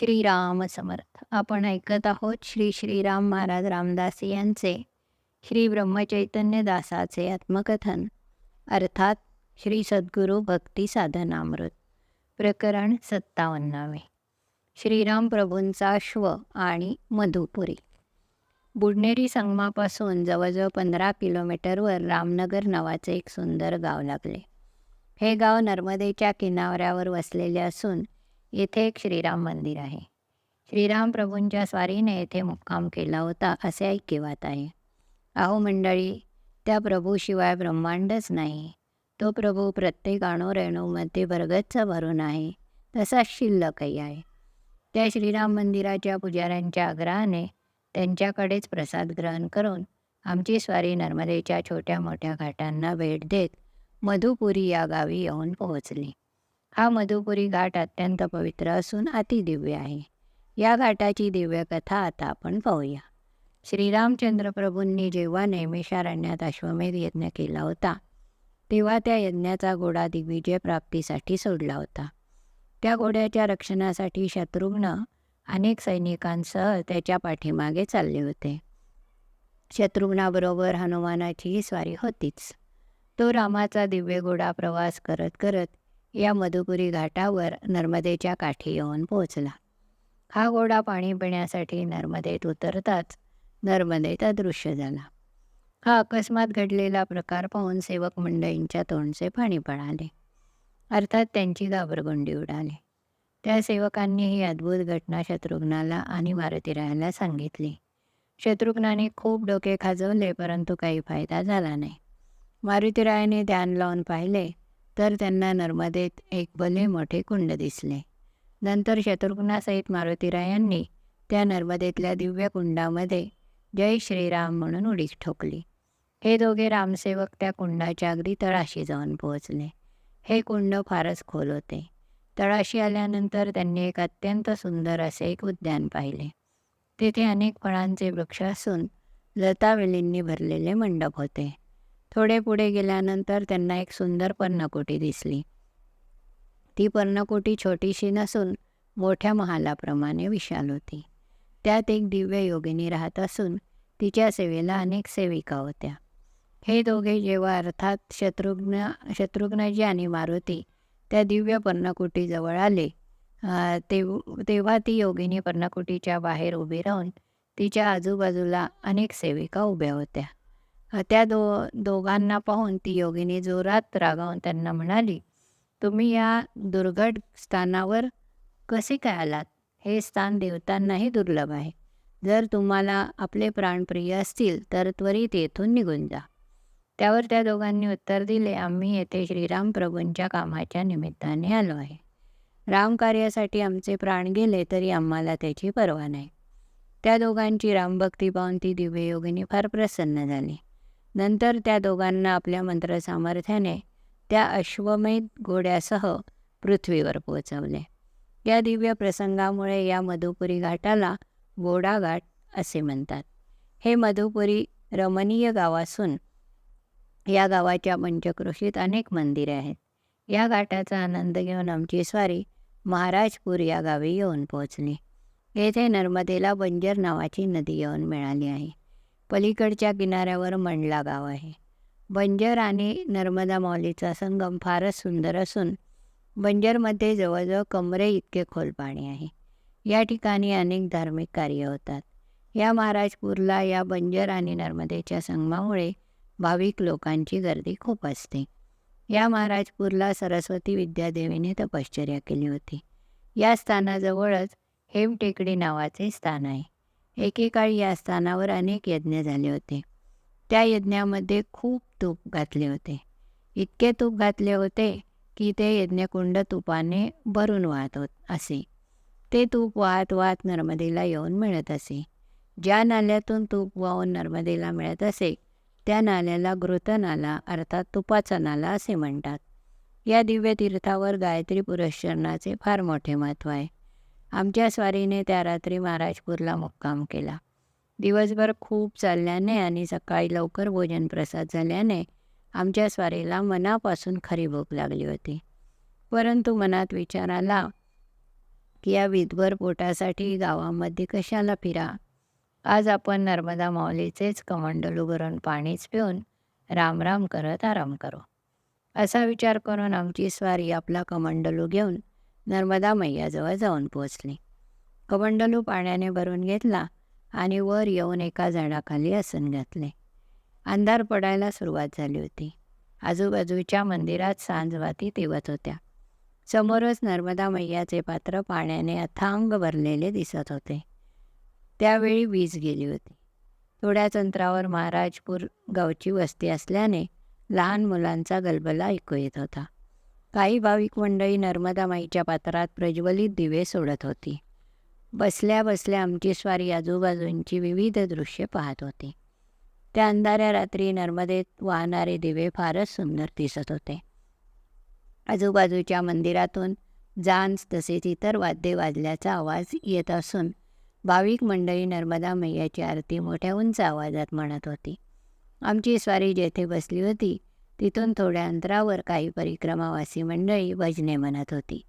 श्रीराम समर्थ. आपण ऐकत आहोत श्री श्रीराम महाराज रामदास यांचे श्री ब्रह्मचैतन्य दासाचे आत्मकथन. अर्थात श्री सद्गुरू भक्ती साधनामृत. प्रकरण सत्तावन्नावे. श्रीराम प्रभूंचा अश्व आणि मधुपुरी. बुडनेरी संगमापासून जवळजवळ पंधरा किलोमीटरवर रामनगर नावाचे एक सुंदर गाव लागले. हे गाव नर्मदेच्या किनाऱ्यावर वसलेले असून येथे एक श्रीराम मंदिर आहे. श्रीराम प्रभूंच्या स्वारीने येथे मुक्काम केला होता असे ऐकिवात आहे. अहो मंडळी त्या प्रभूशिवाय ब्रह्मांडच नाही. तो प्रभू प्रत्येक अणुरेणूमध्ये भरगच्च भरून आहे तसाच शिल्लकही आहे. त्या श्रीराम मंदिराच्या पुजाऱ्यांच्या आग्रहाने त्यांच्याकडेच प्रसाद ग्रहण करून आमची स्वारी नर्मदेच्या छोट्या मोठ्या घाटांना भेट देत मधुपुरी या गावी येऊन पोहोचली. हा मधुपुरी घाट अत्यंत पवित्र असून अतिदिव्य आहे. या घाटाची दिव्य कथा आता आपण पाहूया. श्रीरामचंद्र प्रभूंनी जेव्हा नैमिषारण्यात अश्वमेध यज्ञ केला होता तेव्हा त्या यज्ञाचा घोडा दिग्विजय प्राप्तीसाठी सोडला होता. त्या घोड्याच्या रक्षणासाठी शत्रुघ्न अनेक सैनिकांसह त्याच्या पाठीमागे चालले होते. शत्रुघ्नाबरोबर हनुमानाचीही स्वारी होतीच. तो रामाचा दिव्य घोडा प्रवास करत करत या मधुपुरी घाटावर नर्मदेच्या काठी येऊन पोहोचला. हा घोडा पाणी पिण्यासाठी नर्मदेत उतरताच नर्मदेत अदृश्य झाला. हा अकस्मात घडलेला प्रकार पाहून सेवक मंडळींच्या तोंडचे पाणी पळाले. अर्थात त्यांची घाबरगुंडी उडाली. त्या सेवकांनी ही अद्भुत घटना शत्रुघ्नाला आणि मारुतीरायाला सांगितली. शत्रुघ्नाने खूप डोके खाजवले परंतु काही फायदा झाला नाही. मारुतीरायाने ध्यान लावून पाहिले तर त्यांना नर्मदेत एक भले मोठे कुंड दिसले. नंतर शत्रुघ्नासहित मारुतीरायांनी त्या नर्मदेतल्या दिव्य कुंडामध्ये जय श्रीराम म्हणून उडी ठोकली. हे दोघे रामसेवक त्या कुंडाच्या अगदी तळाशी जाऊन पोहोचले. हे कुंड फारच खोल होते. तळाशी आल्यानंतर त्यांनी एक अत्यंत सुंदर असे एक उद्यान पाहिले. तेथे अनेक फळांचे वृक्ष असून लतावेलींनी भरलेले मंडप होते. थोडे पुढे गेल्यानंतर त्यांना एक सुंदर पर्णकोटी दिसली. ती पर्णकोटी छोटीशी नसून मोठ्या महालाप्रमाणे विशाल होती. त्यात एक दिव्य योगिनी राहत असून तिच्या सेवेला अनेक सेविका होत्या. हे दोघे जेव्हा अर्थात शत्रुघ्न शत्रुघ्नजी आणि मारुती त्या दिव्य पर्णकुटीजवळ आले तेव तेव्हा ती योगिनी पर्णकुटीच्या बाहेर उभी राहून तिच्या आजूबाजूला अनेक सेविका उभ्या होत्या. त्या दो दोघांना पाहून ती योगिनी जोरात रागावून त्यांना म्हणाली तुम्ही या दुर्घट स्थानावर कसे काय आलात? हे स्थान देवतांनाही दुर्लभ आहे. जर तुम्हाला आपले प्राणप्रिय असतील तर त्वरित येथून निघून जा. त्यावर त्या दोघांनी उत्तर दिले आम्ही येथे श्रीराम प्रभूंच्या कामाच्या निमित्ताने आलो आहे. रामकार्यासाठी आमचे प्राण गेले तरी आम्हाला त्याची पर्वा नाही. त्या दोघांची रामभक्ती पाहून ती दिव्ययोगिनी फार प्रसन्न झाली. नंतर त्या दोघांना आपल्या मंत्रसामर्थ्याने त्या अश्वमेध घोड्यासह पृथ्वीवर पोचवले या दिव्य प्रसंगामुळे या मधुपुरी घाटाला बोडा घाट असे म्हणतात. हे मधुपुरी रमणीय गाव असून या गावाच्या पंचकृषीत अनेक मंदिरे आहेत. या घाटाचा आनंद घेऊन आमची स्वारी महाराजपूर या गावी येऊन पोहोचली. येथे नर्मदेला बंजर नावाची नदी येऊन मिळाली आहे. पलीकडच्या किनाऱ्यावर मंडला गाव आहे. बंजर आणि नर्मदा मौलीचा संगम फारच सुंदर असून बंजरमध्ये जवळजवळ कमरे इतके खोल पाणी आहे. या ठिकाणी अनेक धार्मिक कार्य होतात. या महाराजपूरला या बंजर आणि नर्मदेच्या संगमामुळे भाविक लोकांची गर्दी खूप असते. या महाराजपूरला सरस्वती विद्यादेवीने तपश्चर्या केली होती. या स्थानाजवळच हेमटेकडी नावाचे स्थान आहे. एकेकाळी या स्थानावर अनेक यज्ञ झाले होते. त्या यज्ञामध्ये खूप तूप घातले होते. इतके तूप घातले होते की ते यज्ञकुंड तुपाने भरून वाहत होत असे. ते तूप वाहत वाहत नर्मदेला येऊन मिळत असे. ज्या नाल्यातून तूप वाहून नर्मदेला मिळत असे त्या नाल्याला घृत नाला अर्थात तुपाचा नाला असे म्हणतात. या दिव्य तीर्थावर गायत्री पुरश्चरणाचे फार मोठे महत्त्व आहे. आमच्या स्वारीने त्या रात्री महाराजपूरला मुक्काम केला. दिवसभर खूप चालल्याने आणि सकाळी लवकर भोजन प्रसाद झाल्याने आमच्या स्वारीला मनापासून खरी भूक लागली होती. परंतु मनात विचार आला की या विधभर पोटासाठी गावामध्ये कशाला फिरा? आज आपण नर्मदा माऊलीचेच कमंडलू भरून पाणीच पिऊन रामराम करत आराम करू. असा विचार करून आमची स्वारी आपला कमंडलू घेऊन नर्मदा मैयाजवळ जाऊन पोचली कमंडलू पाण्याने भरून घेतला आणि वर येऊन एका झाडाखाली आसन घातले. अंधार पडायला सुरुवात झाली होती. आजूबाजूच्या मंदिरात सांजवाती तेवत होत्या. समोरच नर्मदा मैयाचे पात्र पाण्याने अथांग भरलेले दिसत होते. त्यावेळी वीज गेली होती. थोड्याच अंतरावर महाराजपूर गावची वस्ती असल्याने लहान मुलांचा गलबला ऐकू येत होता. काही भाविक मंडळी नर्मदा माईच्या पात्रात प्रज्वलित दिवे सोडत होती. बसल्या बसल्या आमची स्वारी आजूबाजूंची विविध दृश्ये पाहत होती. त्या अंधाऱ्या रात्री नर्मदेत वाहणारे दिवे फारच सुंदर दिसत होते. आजूबाजूच्या मंदिरातून जांज तसेच इतर वाद्ये वाजल्याचा आवाज येत असून भाविक मंडळी नर्मदा मैयाची आरती मोठ्या उंच आवाजात म्हणत होती. आमची स्वारी जेथे बसली होती तिथून थोड्या अंतरावर काही परिक्रमावासी मंडळी भजने म्हणत होती.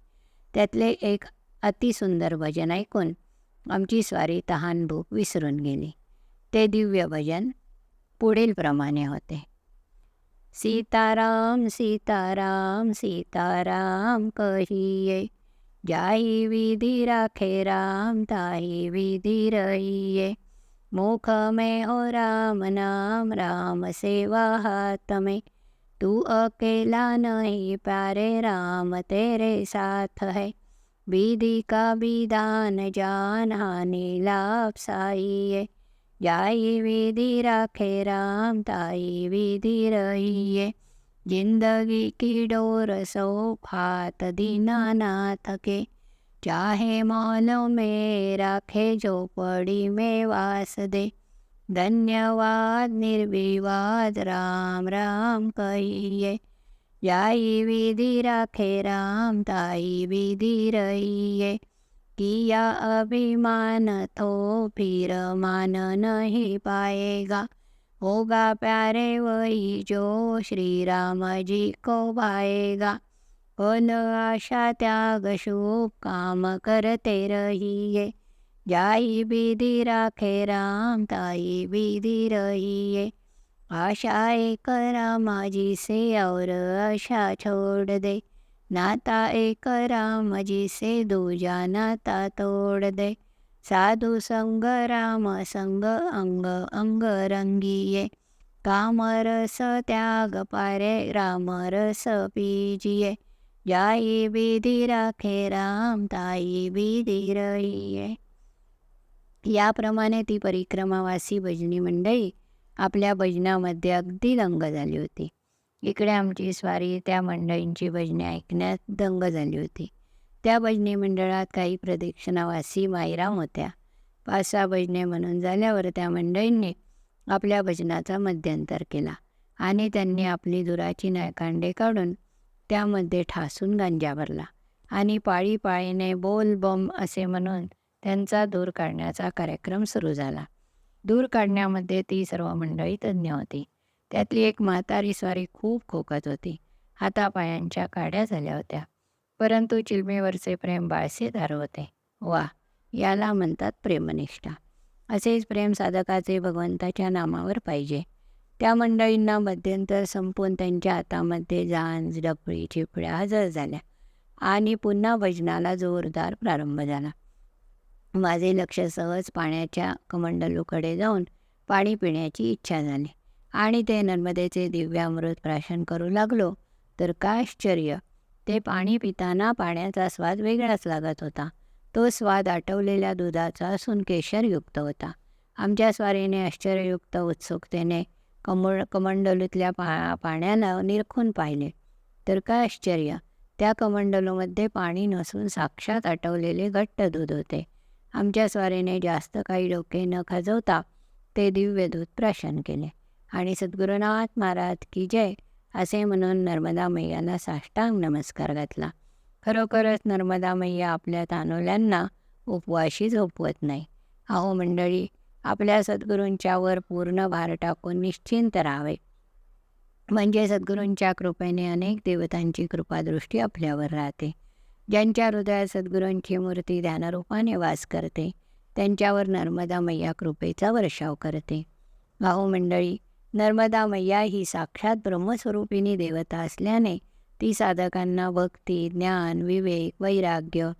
त्यातले एक अतिसुंदर भजन ऐकून आमची स्वारी तहान भूक विसरून गेली. ते दिव्य भजन पुढील प्रमाणे होते. सीताराम सीताराम सीताराम कहिये? जाई विधि राखे राम ताई विधि रहिये. मुख में हो राम नाम राम सेवा हात में. तू अकेला नहीं प्यारे राम, तेरे साथ है। विधि का विधान जान हानि लाभ साइए जाई विधि राखे राम, ताई विधि रहिए ज़िंदगी की डोर सो फात दीनानाथ के। चाहे मौलों में राखे झोपड़ी में वास दे। धन्यवाद निर्विवाद राम राम कहिए। जाई विधि राखे राम ताई विधि रहिए। किया अभिमान तो फिर मान नहीं पाएगा। होगा प्यारे वही जो श्री राम जी को पाएगा। फल आशा त्याग शुभ काम करते रहिए। जाई विधि राखे राम ताई विधि रहिए आशा करा माझी से और आशा छोड़ दे नाता ए करा जी से दूजा नाता तोड़ दे साधु संग राम संग अंग अंग रंगिये काम रस त्याग पारे राम रस पीजिये जाई विधि राखे राम ताई विधि रहिये याप्रमाणे ती परिक्रमावासी भजनी मंडळी आपल्या भजनामध्ये अगदी दंग झाली होती. इकडे आमची स्वारी त्या मंडळींची भजने ऐकण्यात दंग झाली होती. त्या भजनी मंडळात काही प्रदक्षिणावासी मायराम होत्या. पाच सहा भजने म्हणून झाल्यावर त्या मंडळींनी आपल्या भजनाचा मध्यंतर केला आणि त्यांनी आपली दुराची नायकांडे काढून त्यामध्ये ठासून गांजा भरला आणि पाळी पाळीने बोल बम असे म्हणून त्यांचा दूर काढण्याचा कार्यक्रम सुरू झाला. दूर काढण्यामध्ये ती सर्व मंडळी तज्ज्ञ होती. त्यातली एक म्हातारी स्वारी खूप खोकत होती. हातापायांच्या काड्या झाल्या होत्या. परंतु चिलमेवरचे प्रेम बाळसेदार होते. वा याला म्हणतात प्रेमनिष्ठा. असेच प्रेम साधकाचे भगवंताच्या नामावर पाहिजे. त्या मंडळींना मध्यंतर संपून त्यांच्या हातामध्ये जांज डपळी चिपळ्या हजर झाल्या आणि पुन्हा भजनाला जोरदार प्रारंभ झाला. माझे लक्ष सहज पाण्याच्या कमंडलूकडे जाऊन पाणी पिण्याची इच्छा झाली. आणि ते नर्मदेचे दिव्यामृत प्राशन करू लागलो तर काय आश्चर्य! ते पाणी पिताना पाण्याचा स्वाद वेगळाच लागत होता. तो स्वाद आटवलेल्या दुधाचा असून केशरयुक्त होता. आमच्या स्वारीने आश्चर्ययुक्त उत्सुकतेने कमळ कमंडलूतल्या पा पाण्यानं निरखून पाहिले. तर काय आश्चर्य! त्या कमंडलूमध्ये पाणी नसून साक्षात आटवलेले घट्ट दूध होते. आमच्या स्वारीने जास्त काही डोके न खजवता ते दिव्य दूध प्राशन केले. आणि सद्गुरुनाथ महाराज की जय असे म्हणून नर्मदा मैयाला साष्टांग नमस्कार घातला. खरोखरच नर्मदा मैया आपल्या तानोल्यांना उपवाशी झोपवत नाही. अहो मंडळी आपल्या सद्गुरूंच्यावर पूर्ण भार टाकून निश्चिंत राहावे. म्हणजे सद्गुरूंच्या कृपेने अनेक देवतांची कृपादृष्टी आपल्यावर राहते. ज्यांच्या हृदयात सद्गुरूंची मूर्ती ध्यानरूपाने वास करते त्यांच्यावर नर्मदा मैया कृपेचा वर्षाव करते. अहो मंडळी नर्मदा मैया ही साक्षात ब्रह्मस्वरूपिणी देवता असल्याने ती साधकांना भक्ती ज्ञान विवेक वैराग्य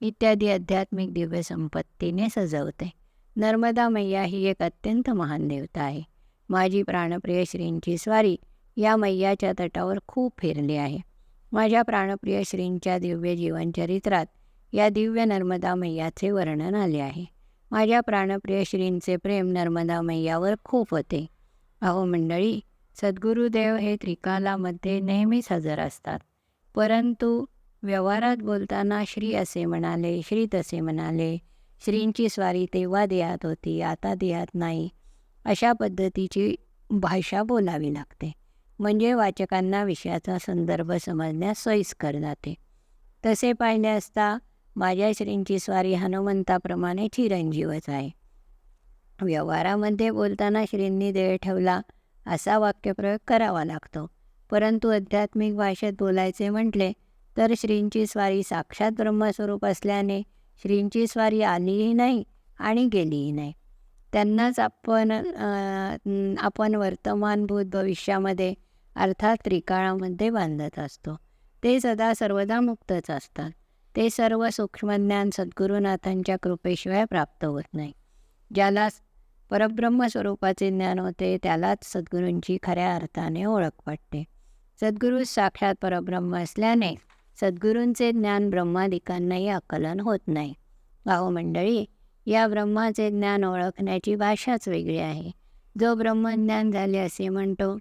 इत्यादी आध्यात्मिक दिव्य संपत्तीने सजवते. नर्मदा मैया ही एक अत्यंत महान देवता आहे. माझी प्राणप्रिय श्रींची स्वारी या मैयाच्या तटावर खूप फिरली आहे. माझ्या प्राणप्रिय श्रींच्या दिव्य जीवनचरित्रात या दिव्य नर्मदा मैयाचे वर्णन आले आहे. माझ्या प्राणप्रिय श्रींचे प्रेम नर्मदा मैयावर खूप होते. अहो मंडळी सद्गुरुदेव हे त्रिकालामध्ये नेहमीच हजर असतात. परंतु व्यवहारात बोलताना श्री असे म्हणाले श्री तसे म्हणाले श्रींची स्वारी तेव्हा देहात होती आता देहात नाही. अशा पद्धतीची भाषा बोलावी लागते. म्हणजे वाचकांना विषयाचा संदर्भ समजण्यास सोयीस्कर जाते. तसे पाहिले असता माझ्या श्रींची स्वारी हनुमंताप्रमाणे चिरंजीवच आहे. व्यवहारामध्ये बोलताना श्रींनी देह ठेवला असा वाक्यप्रयोग करावा लागतो. परंतु आध्यात्मिक भाषेत बोलायचे म्हटले तर श्रींची स्वारी साक्षात ब्रह्मस्वरूप असल्याने श्रींची स्वारी आलीही नाही आणि गेलीही नाही. त्यांनाच आपण आपण वर्तमानभूत भविष्यामध्ये अर्थात त्रिकाळामध्ये बांधत असतो. ते सदा सर्वदा मुक्तच असतात. ते सर्व सूक्ष्मज्ञान सद्गुरुनाथांच्या कृपेशिवाय प्राप्त होत नाही. ज्याला परब्रह्म स्वरूपाचे ज्ञान होते त्यालाच सद्गुरूंची खऱ्या अर्थाने ओळख पडते सद्गुरू साक्षात परब्रह्म असल्याने सद्गुरूंचे ज्ञान ब्रह्मादिकांनाही आकलन होत नाही. अहो मंडळी या ब्रह्माचे ज्ञान ओळखण्याची भाषाच वेगळी आहे. जो ब्रह्मज्ञान झाले असे म्हणतो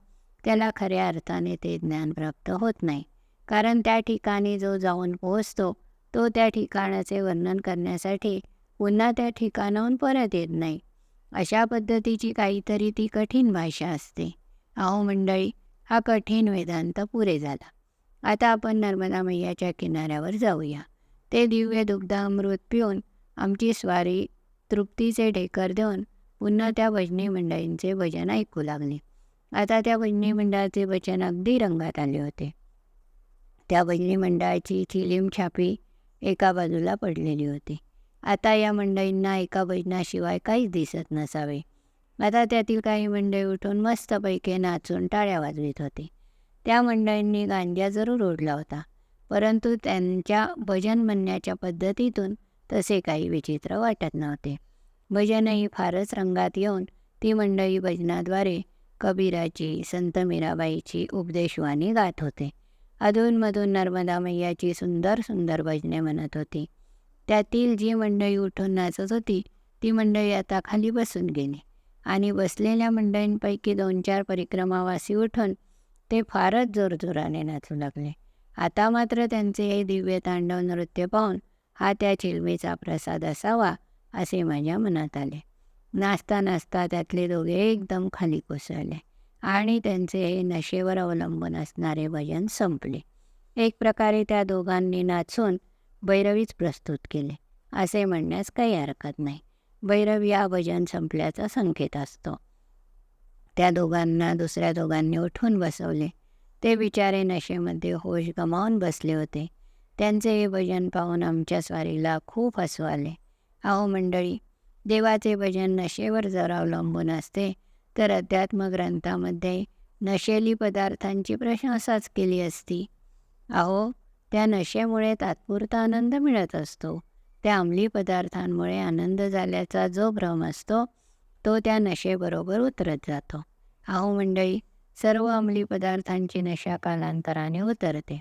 त्याला खऱ्या अर्थाने ते ज्ञान प्राप्त होत नाही. कारण त्या ठिकाणी जो जाऊन पोहोचतो तो त्या ठिकाणाचे वर्णन करण्यासाठी पुन्हा त्या ठिकाणाहून परत येत नाही. अशा पद्धतीची काहीतरी ती कठीण भाषा असते. अहो मंडळी हा कठीण वेदांत पुरे झाला. आता आपण नर्मदा मैयाच्या किनाऱ्यावर जाऊया. ते दिव्य दुग्धामृत पिऊन आमची स्वारी तृप्तीचे ढेकर देऊन पुन्हा त्या भजनी मंडळींचे भजन ऐकू लागले. आता त्या भजनी मंडळाचे वचन अगदी रंगात आले होते. त्या भजनी मंडळाची चिलीम छापी एका बाजूला पडलेली होती. आता या मंडळींना एका भजनाशिवाय काहीच दिसत नसावे. आता त्यातील काही मंडळी उठून मस्तपैकी नाचून टाळ्या वाजवित होते. त्या मंडळींनी गांजा जरूर ओढला होता परंतु त्यांच्या भजन म्हणण्याच्या पद्धतीतून तसे काही विचित्र वाटत नव्हते. भजनही फारच रंगात येऊन ती मंडळी भजनाद्वारे कबीराची संत मीराबाईची उपदेशवाणी गात होते. अधूनमधून नर्मदा मैयाची सुंदर सुंदर भजने म्हणत होती. त्यातील जी मंडळी उठून नाचत होती ती मंडळी आता खाली बसून गेली. आणि बसलेल्या मंडळींपैकी दोन चार परिक्रमावासी उठून ते फारच जोरजोराने नाचू लागले. आता मात्र त्यांचे हे दिव्य तांडव नृत्य पाहून हा त्या चिलमीचा प्रसाद असावा असे माझ्या मनात आले. नाचता नाचता त्यातले दोघे एकदम खाली कोसळले आणि त्यांचे हे नशेवर अवलंबून असणारे भजन संपले. एक प्रकारे त्या दोघांनी नाचून भैरवीच प्रस्तुत केले. असे म्हणण्यास काही हरकत नाही. भैरवी हा भजन संपल्याचा संकेत असतो. त्या दोघांना दुसऱ्या दोघांनी उठून बसवले. ते बिचारे नशेमध्ये होश गमावून बसले होते. त्यांचे हे भजन पाहून आमच्या स्वारीला खूप हसू आले. अहो मंडळी देवाचे भजन नशेवर जर अवलंबून असते तर अध्यात्म ग्रंथामध्ये नशेली पदार्थांची प्रशंसाच केली असती. अहो त्या नशेमुळे तात्पुरता आनंद मिळत असतो. त्या अंमली पदार्थांमुळे आनंद झाल्याचा जो भ्रम असतो तो त्या नशेबरोबर उतरत जातो. अहो मंडळी सर्व अंमली पदार्थांची नशा कालांतराने उतरते.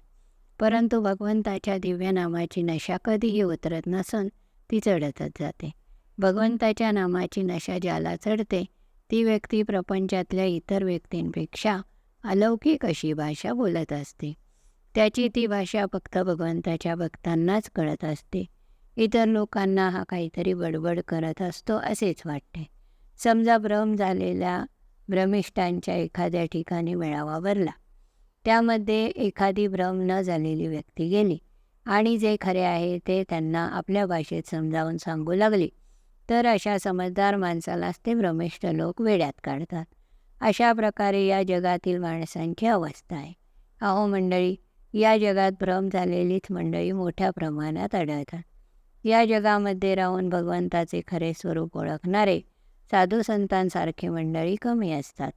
परंतु भगवंताच्या दिव्य नामाची नशा कधीही उतरत नसून ती चढतच जाते. भगवंताच्या नामाची नशा ज्याला चढते ती व्यक्ती प्रपंचातल्या इतर व्यक्तींपेक्षा अलौकिक अशी भाषा बोलत असते. त्याची ती भाषा फक्त भगवंताच्या भक्तांनाच कळत असते. इतर लोकांना हा काहीतरी बडबड करत असतो असेच वाटते. समजा भ्रम झालेल्या भ्रमिष्ठांच्या एखाद्या ठिकाणी मेळावा भरला. त्यामध्ये एखादी भ्रम न झालेली व्यक्ती गेली आणि जे खरे आहे ते त्यांना आपल्या भाषेत समजावून सांगू लागली. तर अशा समजदार माणसालाच ते भ्रमिष्ठ लोक वेड्यात काढतात. अशा प्रकारे या जगातील माणसांची अवस्था आहे. अहो मंडळी या जगात भ्रम झालेलीच मंडळी मोठ्या प्रमाणात आढळतात. या जगामध्ये राहून भगवंताचे खरे स्वरूप ओळखणारे साधू संतांसारखे मंडळी कमी असतात.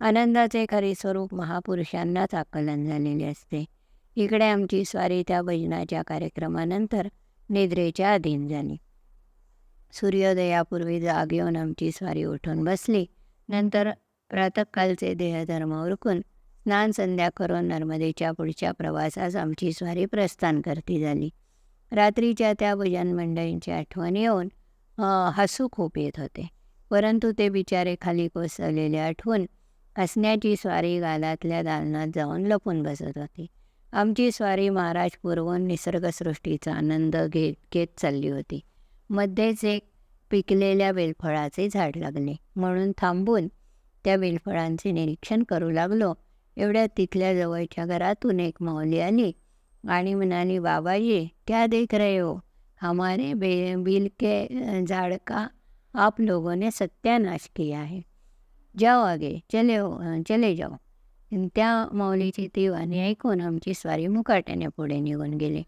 आनंदाचे खरे स्वरूप महापुरुषांनाच आकलन झालेले असते. इकडे आमची स्वारी त्या भजनाच्या कार्यक्रमानंतर निद्रेच्या अधीन झाली. सूर्योदयापूर्वी जाग येऊन आमची स्वारी उठून बसली. नंतर प्रातःकालचे देहधर्म उरकून स्नान संध्या करून नर्मदेच्या पुढच्या प्रवासास आमची स्वारी प्रस्थान करती झाली. रात्रीच्या त्या भजन मंडळींची आठवण येऊन हसू खूप येत होते. परंतु ते बिचारे खाली कोसळलेले आठवून हसण्याची स्वारी गालातल्या दालनात जाऊन लपून बसत होती. आमची स्वारी महाराज पुरवून निसर्गसृष्टीचा आनंद घेत घेत चालली होती. मध्येच एक पिकलेल्या बेलफळाचे झाड लागले. म्हणून थांबून त्या बेलफळांचे निरीक्षण करू लागलो. एवढ्या तिथल्या जवळच्या घरातून एक माऊली आली आणि म्हणाली बाबाजी क्या देख रहे हो? हमारे बे बिल के झाड़ का आप लोगों ने सत्यानाश किया है। जाओ आगे चले हो चले जाओ. त्या माऊलीची ती वाणी ऐकून आमची स्वारी मुकाट्याने पुढे निघून गेली.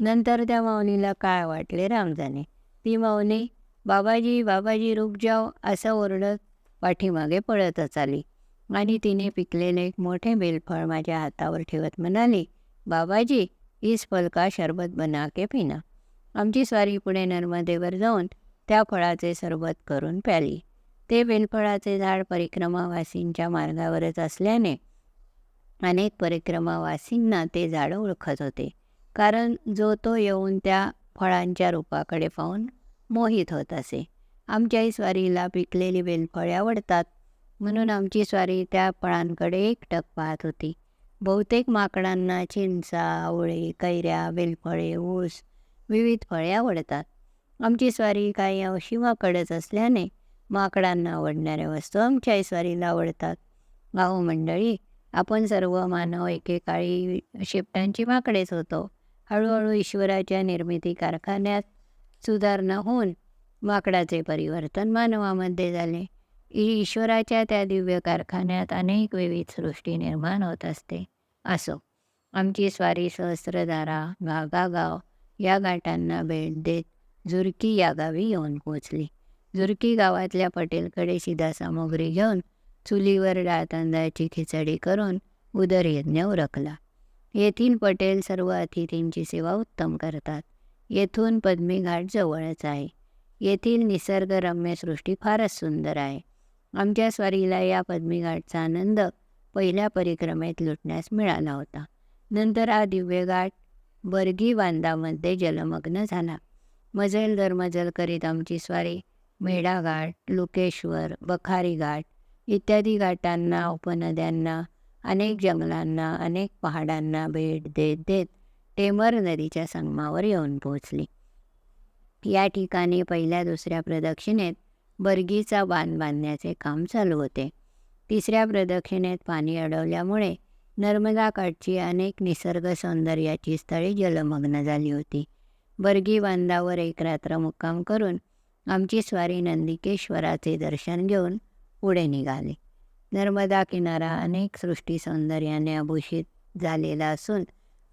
नंतर त्या माऊलीला काय वाटले रामजाने? ती माऊली बाबाजी बाबाजी रुक जाओ असं ओरडत पाठीमागे पळतच आली. आणि तिने पिकलेले एक मोठे बेलफळ माझ्या हातावर ठेवत म्हणाली बाबाजी इस फल का शरबत बना के पिना. आमची स्वारी पुढे नर्मदेवर जाऊन त्या फळाचे सरबत करून प्याली. ते बेलफळाचे झाड परिक्रमावासींच्या मार्गावरच असल्याने अनेक परिक्रमावासींना ते झाड ओळखत होते. कारण जो तो येऊन त्या फळांच्या रूपाकडे पाहून मोहित होत असे. आमच्याही स्वारीला पिकलेली बेलफळे आवडतात. म्हणून आमची स्वारी त्या फळांकडे एकटक पाहत होती. बहुतेक माकडांना चिंचा आवळे कैऱ्या बेलफळे ऊस विविध फळे आवडतात. आमची स्वारी काही अंशी माकडच असल्याने माकडांना आवडणाऱ्या वस्तू आमच्याही स्वारीला आवडतात. अहो मंडळी आपण सर्व मानव एकेकाळी शेपटांची माकडेच होतो. हळूहळू ईश्वराच्या निर्मिती कारखान्यात सुधारणा होऊन माकडाचे परिवर्तन मानवामध्ये झाले. ईश्वराच्या त्या दिव्य कारखान्यात अनेक विविध सृष्टी निर्माण होत असते. असो आमची स्वारी सहस्रधारा गागागाव या घाटांना भेट देत झुरकी या गावी येऊन पोचली झुरकी गावातल्या पटेलकडे सीधा सामुग्री घेऊन चुलीवर डाळ तांदळाची खिचडी करून उदरयज्ञ उरकला. येथील पटेल सर्व अतिथींची सेवा उत्तम करतात. येथून पद्मी घाट जवळच आहे. येथील निसर्गरम्य सृष्टी फारच सुंदर आहे. आमच्या स्वारीला या पद्मी घाटचा आनंद पहिल्या परिक्रमेत लुटण्यास मिळाला होता. नंतर हा दिव्य घाट बर्गी बांधामध्ये जलमग्न झाला. मजल दर मजल करीत आमची स्वारी मेढाघाट लुकेश्वर बखारी घाट इत्यादी घाटांना उपनद्यांना अनेक जंगलांना अनेक पहाडांना भेट देत देत टेमर नदीच्या संगमावर येऊन पोहोचली. या ठिकाणी पहिल्या दुसऱ्या प्रदक्षिणेत बर्गीचा बांध बांधण्याचे काम चालू होते. तिसऱ्या प्रदक्षिणेत पाणी अडवल्यामुळे नर्मदाकाठची अनेक निसर्ग सौंदर्याची स्थळे जलमग्न झाली होती. बर्गी बांधावर एक रात्र मुक्काम करून आमची स्वारी नंदिकेश्वराचे दर्शन घेऊन पुढे निघाली. नर्मदा किनारा अनेक सृष्टी सौंदर्याने अभूषित झालेला असून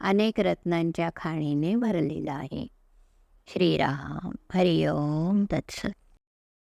अनेक रत्नांच्या खाणीने भरलेला आहे. श्रीराम हरिओम तत्सत.